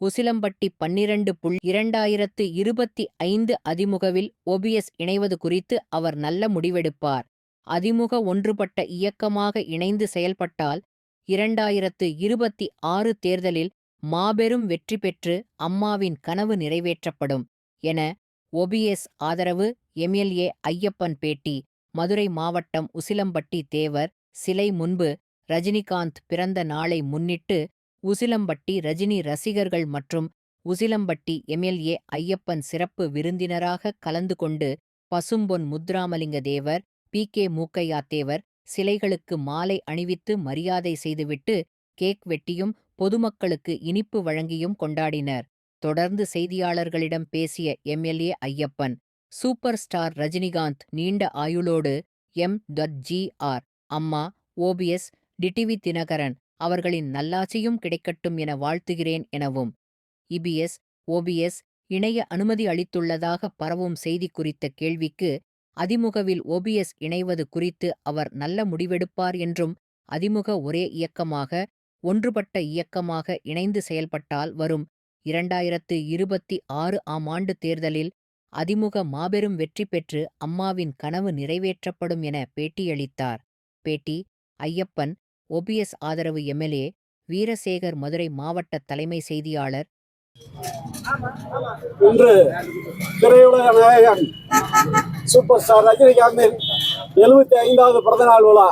உசிலம்பட்டி பன்னிரண்டு புள் இரண்டாயிரத்து இருபத்தி ஐந்து அதிமுகவில் ஓபிஎஸ் இணைவது குறித்து அவர் நல்ல முடிவெடுப்பார். அதிமுக ஒன்றுபட்ட இயக்கமாக இணைந்து செயல்பட்டால் இரண்டாயிரத்து இருபத்தி ஆறு தேர்தலில் மாபெரும் வெற்றி பெற்று அம்மாவின் கனவு நிறைவேற்றப்படும் என ஒபிஎஸ் ஆதரவு எம்எல்ஏ ஐயப்பன் பேட்டி மதுரை மாவட்டம் உசிலம்பட்டி தேவர் சிலை முன்பு ரஜினிகாந்த் பிறந்த நாளை முன்னிட்டு உசிலம்பட்டி ரஜினி ரசிகர்கள் மற்றும் உசிலம்பட்டி எம்எல்ஏ ஐயப்பன் சிறப்பு விருந்தினராக கலந்து கொண்டு பசும்பொன் முத்துராமலிங்க தேவர் பி. கே. மூக்கையா தேவர் சிலைகளுக்கு மாலை அணிவித்து மரியாதை செய்துவிட்டு கேக் வெட்டியும் பொதுமக்களுக்கு இனிப்பு வழங்கியும் கொண்டாடினர். தொடர்ந்து செய்தியாளர்களிடம் பேசிய MLA Ayyappan super star Rajinikanth நீண்ட ஆயுளோடு M. That G. R. Amma OPS TTV Dhinakaran அவர்களின் நல்லாட்சியும் கிடைக்கட்டும் என வாழ்த்துகிறேன் எனவும். இபிஎஸ் ஓபிஎஸ் இணைய அனுமதி அளித்துள்ளதாக பரவும் செய்தி குறித்த கேள்விக்கு அதிமுகவில் ஓபிஎஸ் இணைவது குறித்து அவர் நல்ல முடிவெடுப்பார் என்றும் அதிமுக ஒரே இயக்கமாக ஒன்றுபட்ட இயக்கமாக இணைந்து செயல்பட்டால் வரும் இரண்டாயிரத்து இருபத்தி ஆறு ஆம் ஆண்டு தேர்தலில் அதிமுக மாபெரும் வெற்றி பெற்று அம்மாவின் கனவு நிறைவேற்றப்படும் என பேட்டியளித்தார். பேட்டி ஐயப்பன் ஒபிஎஸ் ஆதரவு எம்எல்ஏ வீரசேகர் மதுரை மாவட்ட தலைமை செய்தியாளர். இன்று திரையுலக நாயகன் சூப்பர் ஸ்டார் ரஜினிகாந்தின் எழுபத்தி ஐந்தாவது பிறந்தநாள் விழா.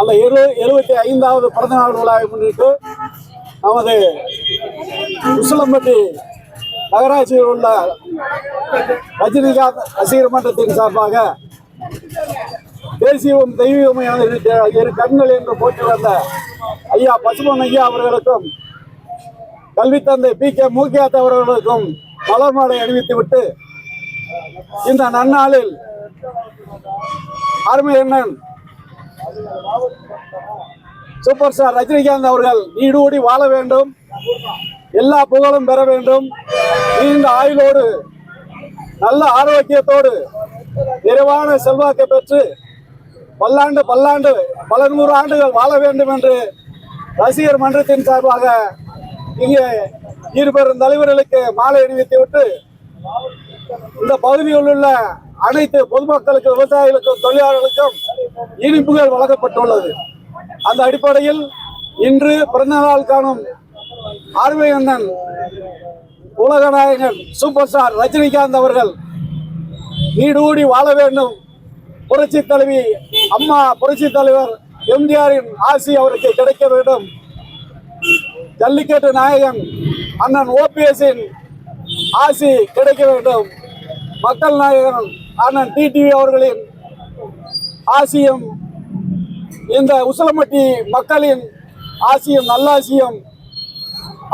அந்த எழு எழுபத்தி ஐந்தாவது பிறந்தநாள் விழாவை முன்னிட்டு நமது உசிலம்பட்டி நகராட்சியில் உள்ள ரஜினிகாந்த் ரசிகர் மன்றத்தின் சார்பாக தேசியமும் தெய்வீகமும் இரு கண்கள் என்று போற்றி வந்த ஐயா பசுமன் ஐயா அவர்களுக்கும் கல்வி தந்தை பி கே மூக்கியாத் அவர்களுக்கும் மலர் மாலை அணிவித்து விட்டு இந்த நன்னாளில் அருமை அண்ணன் சூப்பர் ஸ்டார் ரஜினிகாந்த் அவர்கள் நீடூடி வாழ வேண்டும். எல்லா புகழும் பெற வேண்டும். நீண்ட ஆயுளோடு நல்ல ஆரோக்கியத்தோடு நிறைவான செல்வாக்கை பெற்று பல்லாண்டு பல்லாண்டு பல நூறு ஆண்டுகள் வாழ வேண்டும் என்று ரசிகர் மன்றத்தின் சார்பாக இங்கே இருபெரும் தலைவர்களுக்கு மாலை அணிவித்து விட்டு இந்த பகுதியில் உள்ள அனைத்து பொதுமக்களுக்கும் விவசாயிகளுக்கும் தொழிலாளர்களுக்கும் இனிப்புகள் வழங்கப்பட்டுள்ளது. அந்த அடிப்படையில் இன்று பிறந்தநாள் காணும் ஆர்வை அண்ணன் சூப்பர் ஸ்டார் ரஜினிகாந்த் அவர்கள் நீடூடி வாழ வேண்டும் புரட்சி தலைவி அம்மா புரட்சி தலைவர் எம்ஜிஆரின் ஆசி அவருக்கு கிடைக்க வேண்டும். ஜல்லிக்கட்டு நாயகன் அண்ணன் ஓபிஎஸின் ஆசி கிடைக்க வேண்டும். மக்கள் நாயகன் அண்ணன் டிடிவி அவர்களின் ஆசியும் இந்த உசலமட்டி மக்களின் ஆசியும் நல்லாசியும்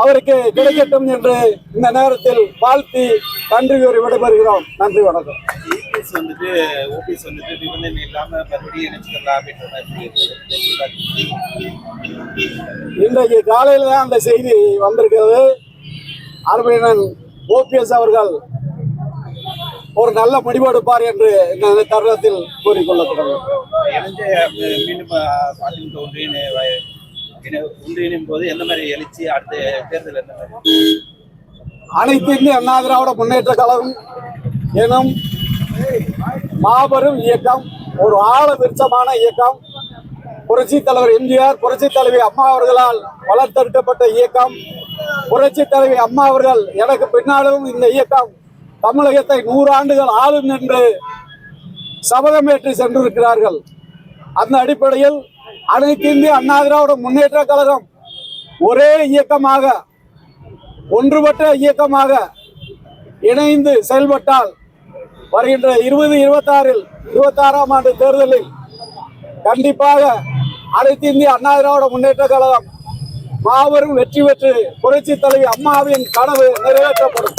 அவருக்கு கிடைக்கட்டும் என்று இந்த நேரத்தில் வாழ்த்தி நன்றி கூறி விடைபெறுகிறோம். நன்றி வணக்கம். வந்துட்டு ஓபிஎஸ் வந்துட்டு நிபந்தனை இல்லாம மறுபடியும் இணைச்சுக்கலாம் அப்படின்ற மாதிரி இன்றைக்கு காலையில் தான் அந்த செய்தி வந்திருக்கிறது. அருமையனன் ஓபிஎஸ் அவர்கள் ஒரு நல்ல முடிவெடுப்பார் என்று இந்த தருணத்தில் கூறிக்கொள்ளப்படுகிறது. ஒன்றியனும் போது எந்த மாதிரி எழுச்சி அடுத்த தேர்தல் எந்த மாதிரி? அனைத்து இந்திய அண்ணா திராவிட முன்னேற்ற கழகம் எனும் மாபெரும் இயக்கம் ஒரு ஆழ விருட்சமான இயக்கம். புரட்சி தலைவர் எம்ஜிஆர் புரட்சி தலைவி அம்மா அவர்களால் வளர்த்தெடுக்கப்பட்ட இயக்கம். புரட்சி தலைவி அம்மா அவர்கள் எனக்கு பின்னாலும் இந்த இயக்கம். தமிழகத்தை நூறாண்டுகள் ஆளும் என்று சபதமேற்றி சென்றிருக்கிறார்கள். அந்த அடிப்படையில் அனைத்து இந்திய அண்ணா திராவிட முன்னேற்ற கழகம் ஒரே இயக்கமாக ஒன்றுபட்ட இயக்கமாக இணைந்து செயல்பட்டால் வருகின்ற இருபது இருபத்தாறில் இருபத்தாறாம் ஆண்டு தேர்தலில் கண்டிப்பாக அனைத்து இந்திய அண்ணா திராவிட முன்னேற்ற கழகம் மாபெரும் வெற்றி பெற்று புரட்சி தலைவி அம்மாவின் கனவு நிறைவேற்றப்படும்.